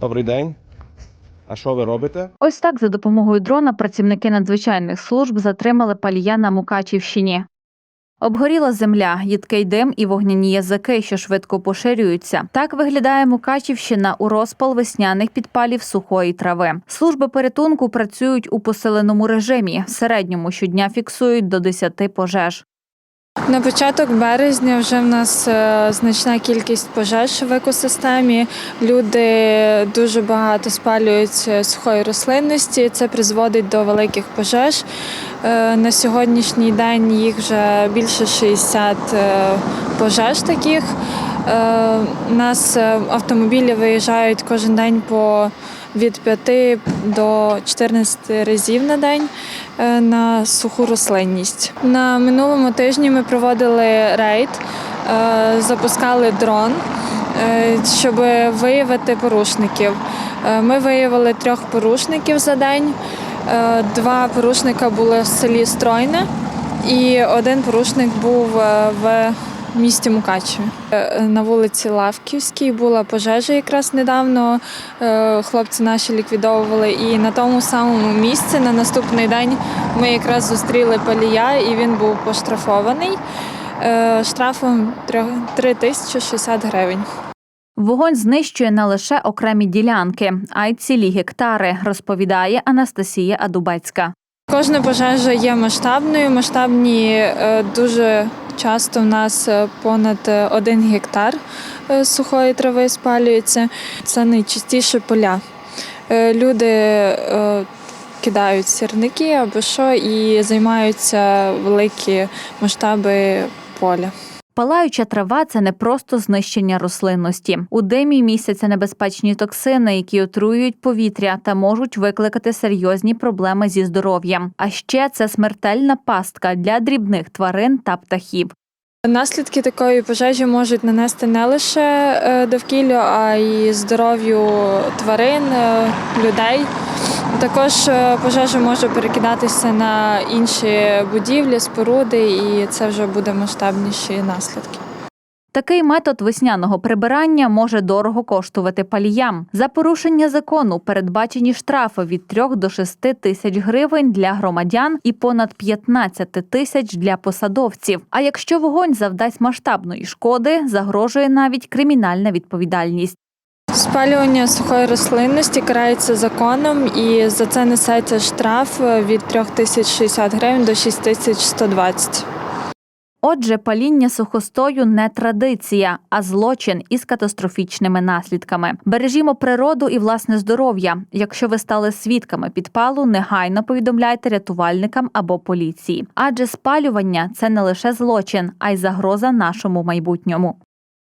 Добрий день. А що ви робите? Ось так за допомогою дрона працівники надзвичайних служб затримали палія на Мукачівщині. Обгоріла земля, їдкий дим і вогняні язики, що швидко поширюються. Так виглядає Мукачівщина у розпал весняних підпалів сухої трави. Служби порятунку працюють у посиленому режимі. В середньому щодня фіксують до 10 пожеж. На початок березня вже в нас е, значна кількість пожеж в екосистемі. Люди дуже багато спалюють е, сухої рослинності. Це призводить до великих пожеж. Е, На сьогоднішній день їх вже більше 60 е, пожеж таких. Е, У нас е, автомобілі виїжджають кожен день по від 5 до 14 разів на день е, на суху рослинність. На минулому тижні ми проводили рейд, запускали дрон, щоб виявити порушників. Ми виявили трьох порушників за день. Два порушника були в селі Стройне, і один порушник був е, в місті Мукачеві. Е, На вулиці Лавківській була пожежа якраз недавно. е, Хлопці наші ліквідовували. І на тому самому місці на наступний день ми якраз зустріли палія, і він був поштрафований е, штрафом 3060 гривень. Вогонь знищує не лише окремі ділянки, а й цілі гектари, розповідає Анастасія Адубецька. Кожна пожежа є масштабною. Масштабні е, дуже часто в нас е, понад е, один гектар е, сухої трави спалюється. Це найчастіше поля. Люди кидають сірники або що і займаються великі масштаби поля. Палаюча трава це не просто знищення рослинності. У димі містяться небезпечні токсини, які отруюють повітря та можуть викликати серйозні проблеми зі здоров'ям. А ще це смертельна пастка для дрібних тварин та птахів. Наслідки такої пожежі можуть нанести не лише е, довкіллю, а й здоров'ю тварин, е, людей. Також е, пожежа може перекидатися на інші будівлі, споруди, і це вже буде масштабніші наслідки. Такий метод весняного прибирання може дорого коштувати паліям. За порушення закону передбачені штрафи від 3 до 6 тисяч гривень для громадян і понад 15 тисяч для посадовців. А якщо вогонь завдасть масштабної шкоди, загрожує навіть кримінальна відповідальність. Спалювання сухої рослинності карається законом, і за це несеться штраф від 3060 гривень до 6120. Отже, паління сухостою не традиція, а злочин із катастрофічними наслідками. Бережімо природу і власне здоров'я. Якщо ви стали свідками підпалу, негайно повідомляйте рятувальникам або поліції. Адже спалювання це не лише злочин, а й загроза нашому майбутньому.